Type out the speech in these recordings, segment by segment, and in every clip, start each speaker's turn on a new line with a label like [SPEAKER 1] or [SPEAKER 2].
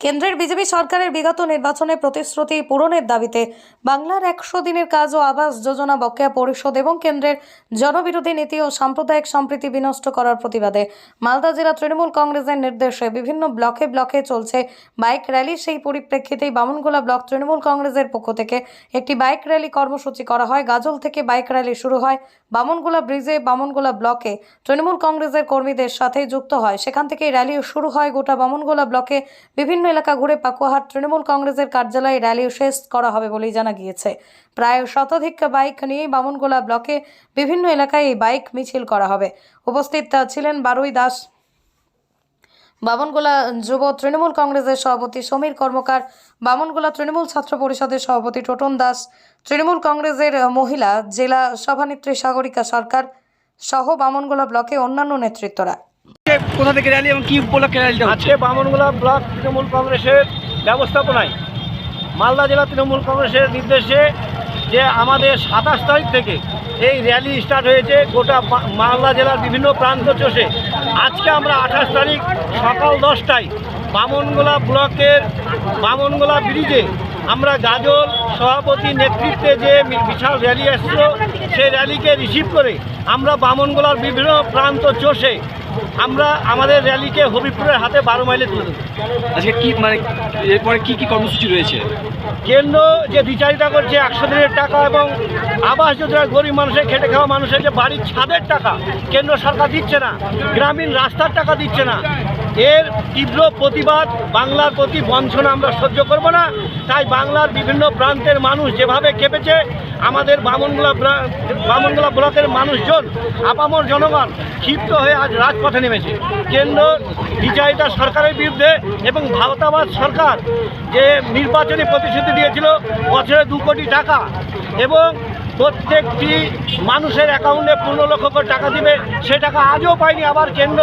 [SPEAKER 1] কেন্দ্রের বিজেপি সরকারের বিগত নির্বাচনে প্রতিশ্রুতি পূরণের দাবিতে বাংলার একশো দিনের কাজ ও আবাস যোজনা বকেয়া পরিষদ এবং কেন্দ্রের জনবিরোধী নীতি ও সাম্প্রদায়িক সম্প্রীতি বিনষ্ট করার প্রতিবাদে মালদা জেলা তৃণমূল কংগ্রেসের নির্দেশে বিভিন্ন ব্লকে ব্লকে চলছে বাইক র্যালি। সেই পরিপ্রেক্ষিতেই বামনগোলা ব্লক তৃণমূল কংগ্রেসের পক্ষ থেকে একটি বাইক র্যালি কর্মসূচি করা হয়। গাজল থেকে বাইক র্যালি শুরু হয় বামনগোলা ব্রিজে। বামনগোলা ব্লকে তৃণমূল কংগ্রেসের কর্মীদের সাথে যুক্ত হয়। সেখান থেকে র্যালি শুরু হয় গোটা বামনগোলা ব্লকে। বিভিন্ন এলাকা ঘুরে পাকুয়াহাট তৃণমূল কংগ্রেসের কার্যালয়ে র্যালি শেষ করা হবে বলেই জানা গিয়েছে। প্রায় শতাধিক বাইক নিয়ে বামনগোলা ব্লকে বিভিন্ন এলাকায় এই বাইক মিছিল করা হবে। উপস্থিত ছিলেন বারুই দাস। বামনগোলা যুব তৃণমূল কংগ্রেসের সভাপতি সমীর কর্মকার, বামনগোলা তৃণমূল ছাত্র পরিষদের সভাপতি টোটন দাস, তৃণমূল কংগ্রেসের মহিলা জেলা সভানেত্রী সাগরিকা সরকার সহ বামনগোলা ব্লকে অন্যান্য নেতৃত্বরা।
[SPEAKER 2] কোথা থেকে র্যালি এবং কি উপলক্ষে হচ্ছে?
[SPEAKER 3] আজকে বামনগোলা ব্লক তৃণমূল কংগ্রেসের ব্যবস্থাপনায়, মালদা জেলা তৃণমূল কংগ্রেসের নির্দেশে যে আমাদের সাতাশ তারিখ থেকে এই র্যালি স্টার্ট হয়েছে, গোটা মালদা জেলার বিভিন্ন প্রান্ত চষে। আজকে আমরা আঠাশ তারিখ সকাল দশটায় বামনগোলা ব্লকের বামনগোলা ব্রিজে আমরা গাজল সভাপতি নেতৃত্বে যে বিশাল র্যালি আসছিল সেই র্যালিকে রিসিভ করে আমরা বামনগোলার বিভিন্ন প্রান্ত চষে আমরা আমাদের র্যালিকে হবিপুরের হাতে বারো মাইলে তুলে দেবো।
[SPEAKER 2] আজকে কি মানে এরপরে কি কি কর্মসূচি রয়েছে?
[SPEAKER 3] কেন্দ্র যে বিচারিতা করছে একশো দিনের টাকা এবং আবাস যোজনা গরিব মানুষের খেটে খাওয়া মানুষের যে বাড়ির ছাদের টাকা কেন্দ্র সরকার দিচ্ছে না গ্রামীণ রাস্তার টাকা দিচ্ছে না। এর তীব্র প্রতিবাদ বাংলার প্রতি বঞ্চনা আমরা সহ্য করব না। তাই বাংলার বিভিন্ন প্রান্তের মানুষ যেভাবে কেঁপেছে আমাদের বামনগোলা বামনগোলা ব্লকের মানুষজন আপামর জনগণ ক্ষিপ্ত হয়ে আজ রাজপথে নেমেছে। কেন্দ্র বিচারিতা সরকারের বিরুদ্ধে এবং ভারতাবাদ সরকার যে নির্বাচনী প্রতিশ্রুতি দিয়েছিল, বছরে দু কোটি টাকা এবং প্রত্যেকটি মানুষের অ্যাকাউন্টে পনেরো লক্ষ করে টাকা দিবে। সে টাকা আজও পাইনি আবার কেন্দ্র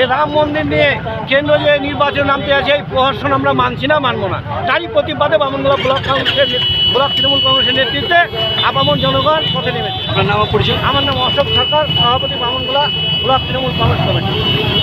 [SPEAKER 3] এই রাম মন্দির নিয়ে কেন্দ্র যে নির্বাচন নামতে আছে এই প্রহসন আমরা মানছি না মানবো না। তারই প্রতিবাদে বামনগোলা ব্লক কংগ্রেসের ব্লক তৃণমূল কংগ্রেসের নেতৃত্বে আপামর জনগণ পথে নেমেছে।
[SPEAKER 2] নাম পরিচয়?
[SPEAKER 3] আমার নাম অশোক সরকার সভাপতি বামনগোলা ব্লক তৃণমূল কংগ্রেস কমিটি।